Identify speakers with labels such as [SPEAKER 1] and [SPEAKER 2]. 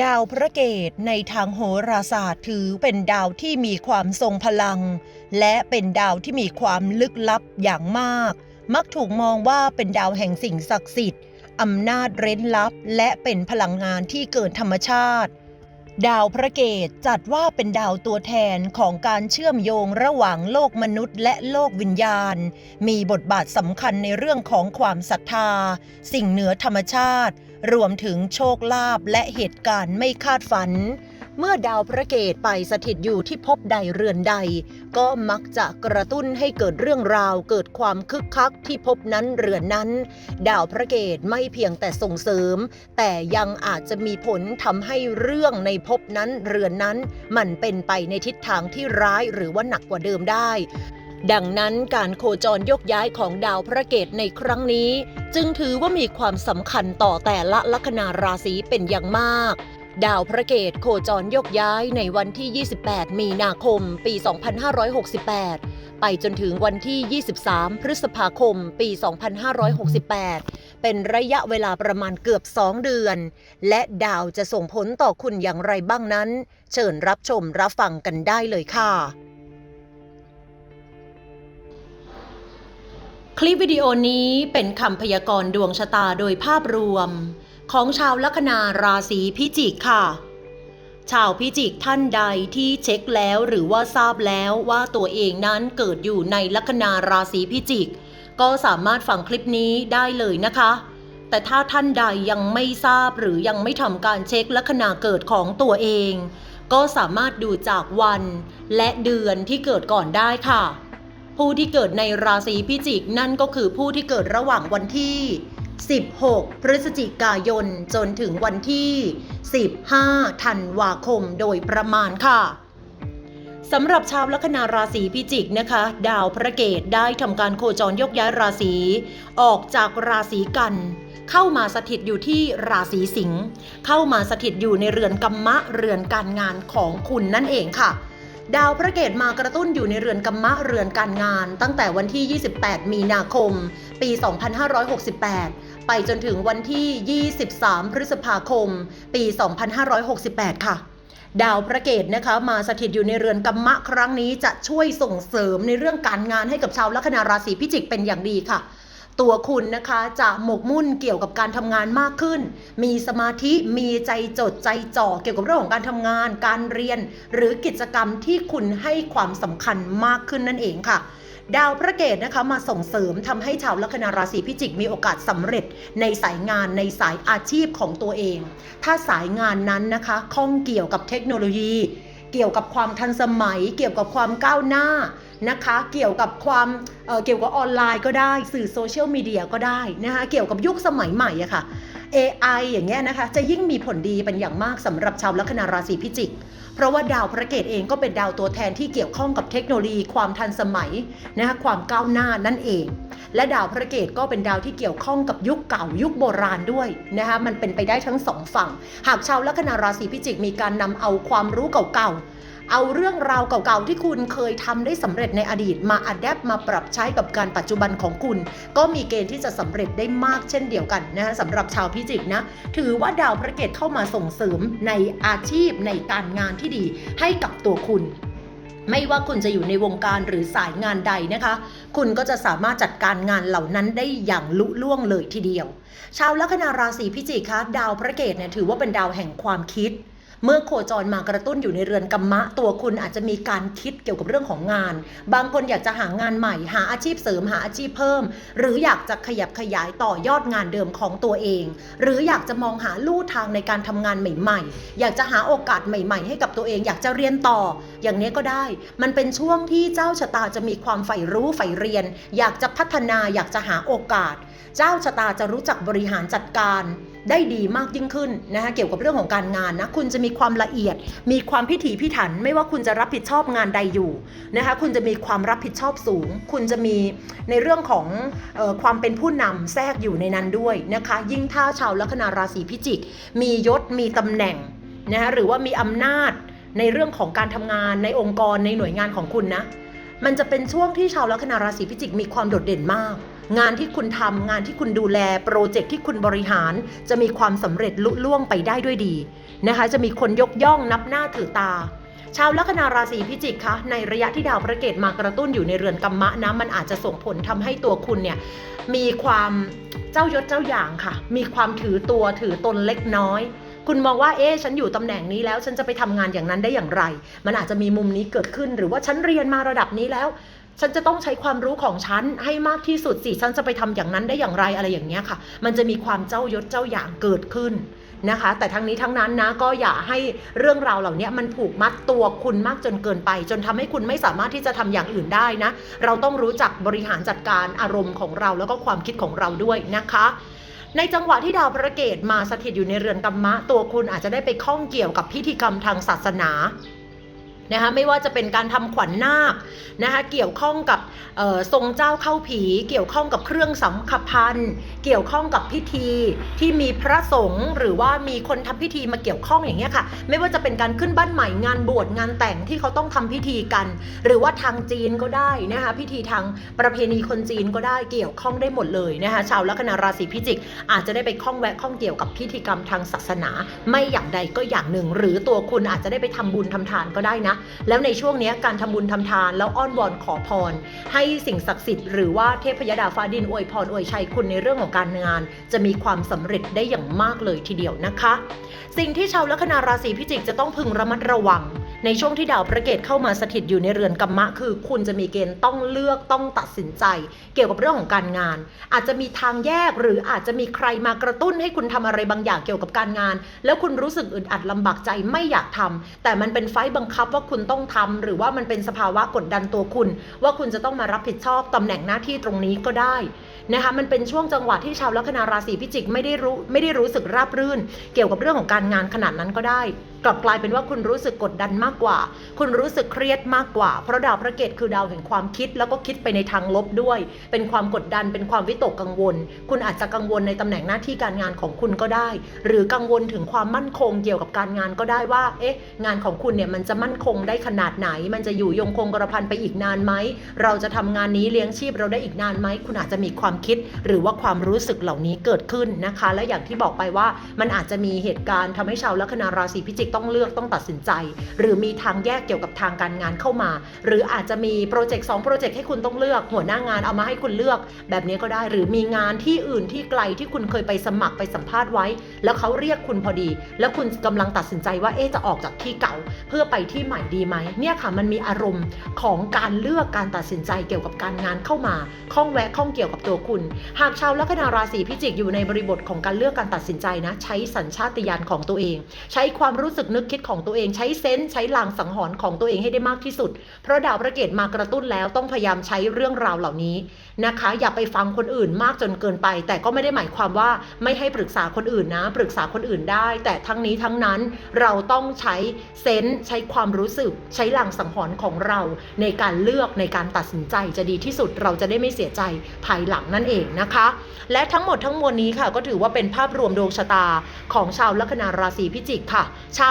[SPEAKER 1] ดาวพระเกตในทางโหราศาสตร์ถือเป็นดาวที่มีความทรงพลัง และเป็นดาวที่มีความลึกลับอย่างมาก มักถูกมองว่าเป็นดาวแห่งสิ่งศักดิ์สิทธิ์อำนาจเร้นลับ และเป็นพลังงานที่เกินธรรมชาติ ดาวพระเกตจัดว่าเป็นดาวตัวแทนของการเชื่อมโยงระหว่างโลกมนุษย์ และโลกวิญญาณ มีบทบาทสำคัญในเรื่องของความศรัทธา สิ่งเหนือธรรมชาติ รวมถึงโชคลาภและเหตุการณ์ไม่คาดฝัน เมื่อดาวพระเกตไปสถิตอยู่ที่ภพใดเรือนใด ก็มักจะกระตุ้นให้เกิดเรื่องราวเกิดความคึกคักที่ภพนั้นเรือนนั้น ดาวพระเกตไม่เพียงแต่ส่งเสริม แต่ยังอาจจะมีผลทำให้เรื่องในภพนั้นเรือนนั้น มันเป็นไปในทิศทางที่ร้ายหรือว่าหนักกว่าเดิมได้ ดังนั้นการโคจรยกย้ายของดาวพระเกตในครั้งนี้ จึงถือว่ามีความสำคัญต่อแต่ละลัคนาราศีเป็นอย่างมาก ดาวพระเกตโคจรยกย้ายในวันที่ 28 มีนาคม ปี 2568 ไปจนถึงวันที่ 23 พฤษภาคม ปี 2568 เป็นระยะเวลาประมาณเกือบ 2 เดือน และดาวจะส่งผลต่อคุณอย่างไรบ้างนั้น เชิญรับชมรับฟังกันได้เลยค่ะ คลิปวิดีโอนี้เป็นคำพยากรณ์ดวงชะตาโดยภาพรวม ของชาวลัคนาราศีพิจิกค่ะ ชาวพิจิกท่านใดที่เช็คแล้วหรือว่าทราบแล้วว่าตัวเองนั้นเกิดอยู่ในลัคนาราศีพิจิก ก็สามารถฟังคลิปนี้ได้เลยนะคะ แต่ถ้าท่านใดยังไม่ทราบหรือยังไม่ทำการเช็คลัคนาเกิดของตัวเอง ก็สามารถดูจากวันและเดือนที่เกิดก่อนได้ค่ะ ผู้ที่เกิดในราศีพิจิกนั่นก็คือผู้ที่เกิดระหว่างวันที่ 16 พฤศจิกายน จนถึงวันที่ 15 ธันวาคมโดยประมาณค่ะสำหรับชาวลัคนาราศีพิจิกนะคะ ดาวพระเกตได้ทำการโคจรยกย้ายราศีออกจากราศีกัน เข้ามาสถิตอยู่ที่ราศีสิงห์เข้ามาสถิตอยู่ในเรือนกัมมะเรือนการงานของคุณนั่นเองค่ะ ดาวพระเกตมากระตุ้นอยู่ในเรือนกัมมะเรือนการงาน ตั้งแต่วันที่ 28 มีนาคม ปี 2568 ไปจนถึงวันที่ 23 พฤษภาคม ปี 2568 ค่ะ ดาวพระเกตนะคะมาสถิตอยู่ในเรือนกัมมะครั้งนี้จะช่วยส่งเสริมในเรื่องการงานให้กับชาวลัคนาราศีพิจิกเป็นอย่างดีค่ะ ตัวคุณนะคะจะหมกมุ่นเกี่ยวกับการทำงานมากขึ้น มีสมาธิมีใจจดใจจ่อเกี่ยวกับเรื่องของการทำงาน การเรียน หรือกิจกรรมที่คุณให้ความสำคัญมากขึ้นนั่นเองค่ะดาวพระเกตนะคะมาส่งเสริมทำให้ชาวลัคนาราศีพิจิกมีโอกาสสำเร็จในสายงานในสายอาชีพของตัวเอง ถ้าสายงานนั้นนะคะข้องเกี่ยวกับเทคโนโลยี เกี่ยวกับความทันสมัย เกี่ยวกับความก้าวหน้า นะคะเกี่ยวกับความเเกี่ยวกับออนไลน์ก็ได้สื่อโซเชียลมีเดียก็ได้นะคะเกี่ยวกับยุคสมัยใหม่อะค่ะ AI อย่างเงี้ยนะคะจะยิ่งมีผลดีเป็นอย่างมากสำหรับชาวลัคนาราศีพิจิก เพราะว่าดาวพระเกตเองก็เป็นดาวตัวแทนที่เกี่ยวข้องกับเทคโนโลยีความทันสมัยนะคะความก้าวหน้านั่นเอง และดาวพระเกตก็เป็นดาวที่เกี่ยวข้องกับยุคเก่ายุคโบราณด้วยนะคะมันเป็นไปได้ทั้งสองฝั่ง หากชาวลัคนาราศีพิจิกมีการนำเอาความรู้เก่าๆ เอาเรื่องราวเก่าๆที่คุณเคยทำได้สำเร็จในอดีตมาอัดแอปมาปรับใช้กับการปัจจุบันของคุณ ก็มีเกณฑ์ที่จะสำเร็จได้มากเช่นเดียวกันนะคะสำหรับชาวพิจิกนะถือว่าดาวพระเกตเข้ามาส่งเสริมในอาชีพในการงานที่ดีให้กับตัวคุณไม่ว่าคุณจะอยู่ในวงการหรือสายงานใดนะคะ คุณก็จะสามารถจัดการงานเหล่านั้นได้อย่างลุล่วงเลยทีเดียว ชาวลัคนาราศีพิจิกคะดาวพระเกตเนี่ยถือว่าเป็นดาวแห่งความคิด เมื่อโคจรมากระตุ้นอยู่ในเรือนกัมมะ ตัวคุณอาจจะมีการคิดเกี่ยวกับเรื่องของงาน บางคนอยากจะหางานใหม่ หาอาชีพเสริมหาอาชีพเพิ่ม หรืออยากจะขยับขยายต่อยอดงานเดิมของตัวเอง หรืออยากจะมองหาลู่ทางในการทำงานใหม่ ๆ อยากจะหาโอกาสใหม่ ๆ ให้กับตัวเอง อยากจะเรียนต่อ อย่างนี้ก็ได้ มันเป็นช่วงที่เจ้าชะตาจะมีความใฝ่รู้ใฝ่เรียน อยากจะพัฒนาอยากจะหาโอกาส เจ้าชะตาจะรู้จักบริหารจัดการ ได้ดีมากยิ่งขึ้นนะคะเกี่ยวกับเรื่องของการงานนะคุณจะมีความละเอียด มีความพิถีพิถัน ไม่ว่าคุณจะรับผิดชอบงานใดอยู่นะคะคุณจะมีความรับผิดชอบสูง คุณจะมีในเรื่องของออความเป็นผู้นำแทรกอยู่ในนั้นด้วยนะคะ ยิ่งถ้าชาวลัคนาราศีพิจิก มียศมีตำแหน่งนะคะหรือว่ามีอำนาจในเรื่องของการทำงานในองค์กรในหน่วยงานของคุณนะมันจะเป็นช่วงที่ชาวลัคนาราศีพิจิกมีความโดดเด่นมาก งานที่คุณทำงานที่คุณดูแลโปรเจกต์ที่คุณบริหาร จะมีความสำเร็จลุล่วงไปได้ด้วยดีนะคะ จะมีคนยกย่องนับหน้าถือตา ชาวลัคนาราศีพิจิกคะในระยะที่ดาวพระเกตมากระตุ้นอยู่ในเรือนกรรมะนะมันอาจจะส่งผลทำให้ตัวคุณเนี่ยมีความเจ้ายศเจ้าอย่างค่ะ มีความถือตัวถือตนเล็กน้อยคุณมองว่าเอ๊ะฉันอยู่ตำแหน่งนี้แล้ว ฉันจะไปทำงานอย่างนั้นได้อย่างไร มันอาจจะมีมุมนี้เกิดขึ้น หรือว่าฉันเรียนมาระดับนี้แล้ว ฉันจะต้องใช้ความรู้ของฉันให้มากที่สุดสิฉันจะไปทำอย่างนั้นได้อย่างไรอะไรอย่างเงี้ยค่ะ มันจะมีความเจ้ายศเจ้าอย่างเกิดขึ้นนะคะ แต่ทั้งนี้ทั้งนั้นนะก็อย่าให้เรื่องราวเหล่านี้มันผูกมัดตัวคุณมากจนเกินไป จนทำให้คุณไม่สามารถที่จะทำอย่างอื่นได้นะ เราต้องรู้จักบริหารจัดการอารมณ์ของเราแล้วก็ความคิดของเราด้วยนะคะในจังหวะที่ดาวพระเกตมาสถิตอยู่ในเรือนกรรมะ ตัวคุณอาจจะได้ไปข้องเกี่ยวกับพิธีกรรมทางศาสนา นะคะไม่ว่าจะเป็นการทำขวัญนาคนะคะเกี่ยวข้องกับทรงเจ้าเข้าผี เกี่ยวข้องกับเครื่องสำคัญพันธ์เกี่ยวข้องกับพิธีที่มีพระสงฆ์หรือว่ามีคนทำพิธีมาเกี่ยวข้องอย่างเงี้ยค่ะ ไม่ว่าจะเป็นการขึ้นบ้านใหม่งานบวชงานแต่งที่เขาต้องทำพิธีกัน หรือว่าทางจีนก็ได้นะคะพิธีทางประเพณีคนจีนก็ได้เกี่ยวข้องได้หมดเลยนะคะชาวลัคนาราศีพิจิก อาจจะได้ไปข้องแวะข้องเกี่ยวกับพิธีกรรมทางศาสนา ไม่อย่างใดก็อย่างหนึ่ง หรือตัวคุณอาจจะได้ไปทำบุญทำทานก็ได้นะแล้วในช่วงนี้การทำบุญทำทานแล้วอ้อนวอนขอพร ให้สิ่งศักดิ์สิทธิ์หรือว่าเทพยดาฟ้าดินอวยพรอวยชัยคุณในเรื่องของการงาน จะมีความสำเร็จได้อย่างมากเลยทีเดียวนะคะ สิ่งที่ชาวลัคนาราศีพิจิกจะต้องพึงระมัดระวัง ในช่วงที่ดาวพระเกตเข้ามาสถิตอยู่ในเรือนกรรมะ คือคุณจะมีเกณฑ์ต้องเลือกต้องตัดสินใจ เกี่ยวกับเรื่องของการงาน อาจจะมีทางแยกหรืออาจจะมีใครมากระตุ้นให้คุณทำอะไรบางอย่างเกี่ยวกับการงาน แล้วคุณรู้สึกอึดอัดลำบากใจไม่อยากทำแต่มันเป็นไฟต์บังคับว่าคุณต้องทำหรือว่ามันเป็นสภาวะกดดันตัวคุณ ว่าคุณจะต้องมารับผิดชอบตำแหน่งหน้าที่ตรงนี้ก็ได้นะคะมันเป็นช่วงจังหวะที่ชาวลัคนาราศีพิจิกไม่ได้รู้ไม่ได้รู้สึกราบรื่น เกี่ยวกับเรื่องของการงานขนาดนั้นก็ได้ กลับกลายเป็นว่าคุณรู้สึกกดดันมากกว่า คุณรู้สึกเครียดมากกว่า เพราะดาวพระเกตคือดาวแห่งความคิด แล้วก็คิดไปในทางลบด้วย เป็นความกดดัน เป็นความวิตกกังวล คุณอาจจะกังวลในตำแหน่งหน้าที่การงานของคุณก็ได้ หรือกังวลถึงความมั่นคงเกี่ยวกับการงานก็ได้ว่า เอ๊ะ งานของคุณเนี่ยมันจะมั่นคงได้ขนาดไหน มันจะอยู่ยงคงกระพันไปอีกนานไหม เราจะทำงานนี้เลี้ยงชีพเราได้อีกนานไหม คุณอาจจะมีความคิด หรือว่าความรู้สึกเหล่านี้เกิดขึ้นนะคะ และอย่างที่บอกไปว่า มันอาจจะมีเหตุการณ์ทำให้ชาวลัคนาราศีพิจิกต้องเลือกต้องตัดสินใจ หรือมีทางแยกเกี่ยวกับทางการงานเข้ามา หรืออาจจะมีโปรเจกต์สองโปรเจกต์ให้คุณต้องเลือก หัวหน้างานเอามาให้คุณเลือก แบบนี้ก็ได้หรือมีงานที่อื่นที่ไกลที่คุณเคยไปสมัครไปสัมภาษณ์ไว้ แล้วเขาเรียกคุณพอดี แล้วคุณกำลังตัดสินใจว่าเอ๊จะออกจากที่เก่า เพื่อไปที่ใหม่ดีไหมเนี่ยค่ะมันมีอารมณ์ของการเลือกการตัดสินใจเกี่ยวกับการงานเข้ามาข้องแวะข้องเกี่ยวกับตัวคุณ หากชาวลัคนาราศีพิจิกอยู่ในบริบทของการเลือกการตัดสินใจนะ ใช้สัญชาตญาณของตัวเอง ใช้ความรู้สึกนึกคิดของตัวเองใช้เซนส์ใช้ลางสังหรณ์ของตัวเองให้ได้มากที่สุด เพราะดาวพระเกตมากระตุ้นแล้วต้องพยายามใช้เรื่องราวเหล่านี้นะคะ อย่าไปฟังคนอื่นมากจนเกินไป แต่ก็ไม่ได้หมายความว่าไม่ให้ปรึกษาคนอื่นนะ ปรึกษาคนอื่นได้ แต่ทั้งนี้ทั้งนั้นเราต้องใช้เซนส์ใช้ความรู้สึก ใช้ลางสังหรณ์ของเรา ในการเลือกในการตัดสินใจจะดีที่สุดเราจะได้ไม่เสียใจภายหลังนั่นเองนะคะ และทั้งหมดทั้งมวลนี้ค่ะ ก็ถือว่าเป็นภาพรวมดวงชะตาของชาวลัคนาราศีพิจิกค่ะ ชา